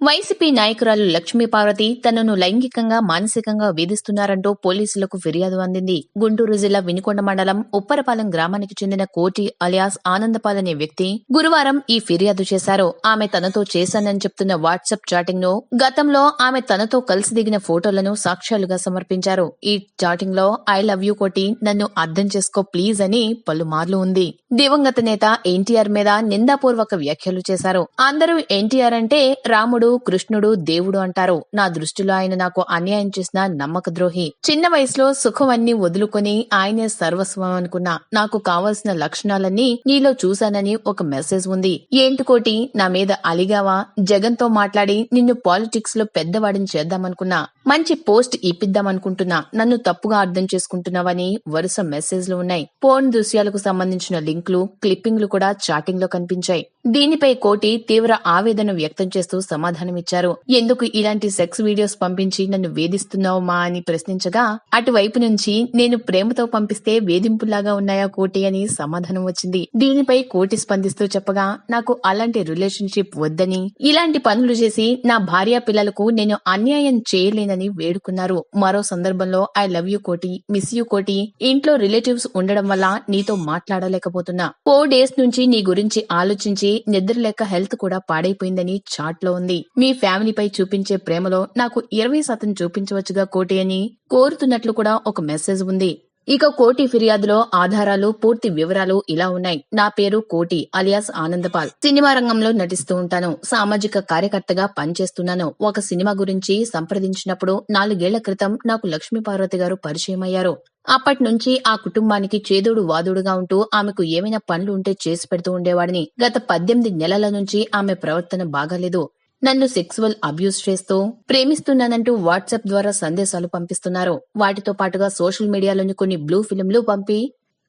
YCP నాయకురాలు లక్ష్మీ పార్వతి తనను లైంగికంగా మానసికంగా వేధిస్తున్నారంటూ పోలీసులకు ఫిర్యాదు అందింది. గుంటూరు జిల్లా వినుకొండ మండలం ఉప్పరపాలెం గ్రామానికి చెందిన కోటి అలియాస్ ఆనందపాల్ అనే వ్యక్తి గురువారం ఈ ఫిర్యాదు చేశారు. ఆమె తనతో చేశానని చెప్తున్న వాట్సాప్ చాటింగ్ను గతంలో ఆమె తనతో కలిసి దిగిన ఫోటోలను సాక్ష్యాలుగా సమర్పించారు. ఈ చాటింగ్లో ఐ లవ్ యూ కోటి నన్ను అర్థం చేసుకో ప్లీజ్ అని పలుమార్లు ఉంది. దివంగత నేత ఎన్టీఆర్ మీద నిందాపూర్వక వ్యాఖ్యలు చేశారు. అందరూ ఎన్టీఆర్ అంటే రాముడు కృష్ణుడు దేవుడు అంటారు. నా దృష్టిలో ఆయన నాకు అన్యాయం చేసిన నమ్మక ద్రోహి చిన్న వయసులో సుఖం అన్ని వదులుకొని ఆయనే సర్వస్వం అనుకున్నా. నాకు కావలసిన లక్షణాలన్నీ నీలో చూశానని ఒక మెసేజ్ ఉంది. ఏంటి కోటి నా మీద అలిగావా? జగన్తో మాట్లాడి నిన్ను పాలిటిక్స్లో పెద్దవాడిని చేద్దామనుకున్నా. మంచి పోస్ట్ ఇప్పిద్దామనుకుంటున్నా. నన్ను తప్పుగా అర్థం చేసుకుంటున్నావని వరుస మెసేజ్లు ఉన్నాయి. పోర్న్ దృశ్యాలకు సంబంధించిన లింక్లు క్లిప్పింగ్లు కూడా చాటింగ్లో కనిపించాయి. దీనిపై కోటి తీవ్ర ఆవేదన వ్యక్తం చేస్తూ సమాధానం సమాధానమిచ్చారు ఎందుకు ఇలాంటి సెక్స్ వీడియోస్ పంపించి నన్ను వేధిస్తున్నావు మా అని ప్రశ్నించగా అటువైపు నుంచి నేను ప్రేమతో పంపిస్తే వేధింపులాగా ఉన్నాయా కోటి అని సమాధానం వచ్చింది. దీనిపై కోటి స్పందిస్తూ చెప్పగా నాకు అలాంటి రిలేషన్షిప్ వద్దని ఇలాంటి పనులు చేసి నా భార్య పిల్లలకు నేను అన్యాయం చేయలేనని వేడుకున్నారు. మరో సందర్భంలో I love you Koti miss you Koti ఇంట్లో రిలేటివ్స్ ఉండడం వల్ల నీతో మాట్లాడలేకపోతున్నా. ఫోర్ డేస్ నుంచి నీ గురించి ఆలోచించి నిద్ర లేక హెల్త్ కూడా పాడైపోయిందని చాట్లో ఉంది. మీ ఫ్యామిలీపై చూపించే ప్రేమలో నాకు ఇరవై శాతం చూపించవచ్చుగా కోటి అని కోరుతున్నట్లు కూడా ఒక మెసేజ్ ఉంది. ఇక కోటి ఫిర్యాదులో ఆధారాలు పూర్తి వివరాలు ఇలా ఉన్నాయి. నా పేరు కోటి అలియాస్ ఆనందపాల్. సినిమా రంగంలో నటిస్తూ ఉంటాను. సామాజిక కార్యకర్తగా పనిచేస్తున్నాను. ఒక సినిమా గురించి సంప్రదించినప్పుడు నాలుగేళ్ళ క్రితం నాకు లక్ష్మీ పార్వతి గారు పరిచయం అయ్యారు. అప్పటి నుంచి ఆ కుటుంబానికి చేదుడు వాదుడుగా ఉంటూ ఆమెకు ఏమైనా పనులు ఉంటే చేసి పెడుతూ ఉండేవాడిని. గత పద్దెనిమిది నెలల నుంచి ఆమె ప్రవర్తన బాగాలేదు. నన్ను సెక్సువల్ అబ్యూస్ చేస్తూ ప్రేమిస్తున్నానంటూ వాట్సాప్ ద్వారా సందేశాలు పంపిస్తున్నారు. వాటితో పాటుగా సోషల్ మీడియాలోని కొన్ని బ్లూ ఫిలింలు పంపి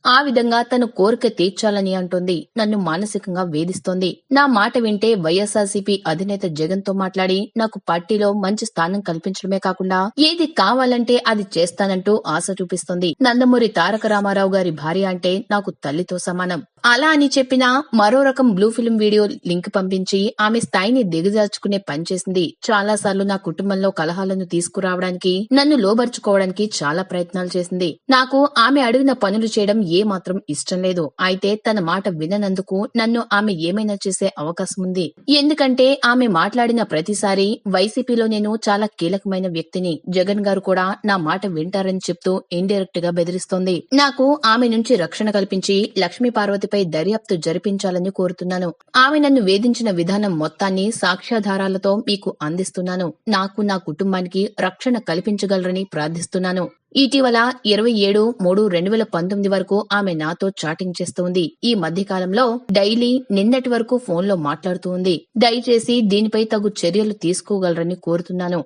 ఆ విధంగా తను కోరిక తీర్చాలని అంటోంది. నన్ను మానసికంగా వేధిస్తోంది. నా మాట వింటే వైఎస్ఆర్సీపీ అధినేత జగన్తో మాట్లాడి నాకు పార్టీలో మంచి స్థానం కల్పించడమే కాకుండా ఏది కావాలంటే అది చేస్తానంటూ ఆశ చూపిస్తోంది. నందమూరి తారక రామారావు గారి భార్య అంటే నాకు తల్లితో సమానం. అలా అని చెప్పిన మరో రకం బ్లూ ఫిల్మ్ వీడియో లింక్ పంపించి ఆమె స్థాయిని దిగజార్చుకునే పని చేసింది. చాలా సార్లు నా కుటుంబంలో కలహాలను తీసుకురావడానికి నన్ను లోబర్చుకోవడానికి చాలా ప్రయత్నాలు చేసింది. నాకు ఆమె అడిగిన పనులు చేయడం ఏ మాత్రం ఇష్టం లేదు. అయితే తన మాట విననందుకు నన్ను ఆమె ఏమైనా చేసే అవకాశం ఉంది. ఎందుకంటే ఆమె మాట్లాడిన ప్రతిసారి వైసీపీలో నేను చాలా కీలకమైన వ్యక్తిని. జగన్ గారు కూడా నా మాట వింటారని చెప్తూ ఇండైరెక్ట్గా బెదిరిస్తోంది. నాకు ఆమె నుంచి రక్షణ కల్పించి లక్ష్మీ వ్యక్తిపై దర్యాప్తు జరిపించాలని కోరుతున్నాను. ఆమె నన్ను వేధించిన విధానం మొత్తాన్ని సాక్ష్యాధారాలతో మీకు అందిస్తున్నాను. నాకు నా కుటుంబానికి రక్షణ కల్పించగలరని ప్రార్థిస్తున్నాను. ఇటీవల ఇరవై ఏడు మూడు రెండు వేల పంతొమ్మిది వరకు ఆమె నాతో చాటింగ్ చేస్తోంది. ఈ మధ్య కాలంలో డైలీ నిన్నటి వరకు ఫోన్లో మాట్లాడుతూ ఉంది. దయచేసి దీనిపై తగు చర్యలు తీసుకోగలరని కోరుతున్నాను.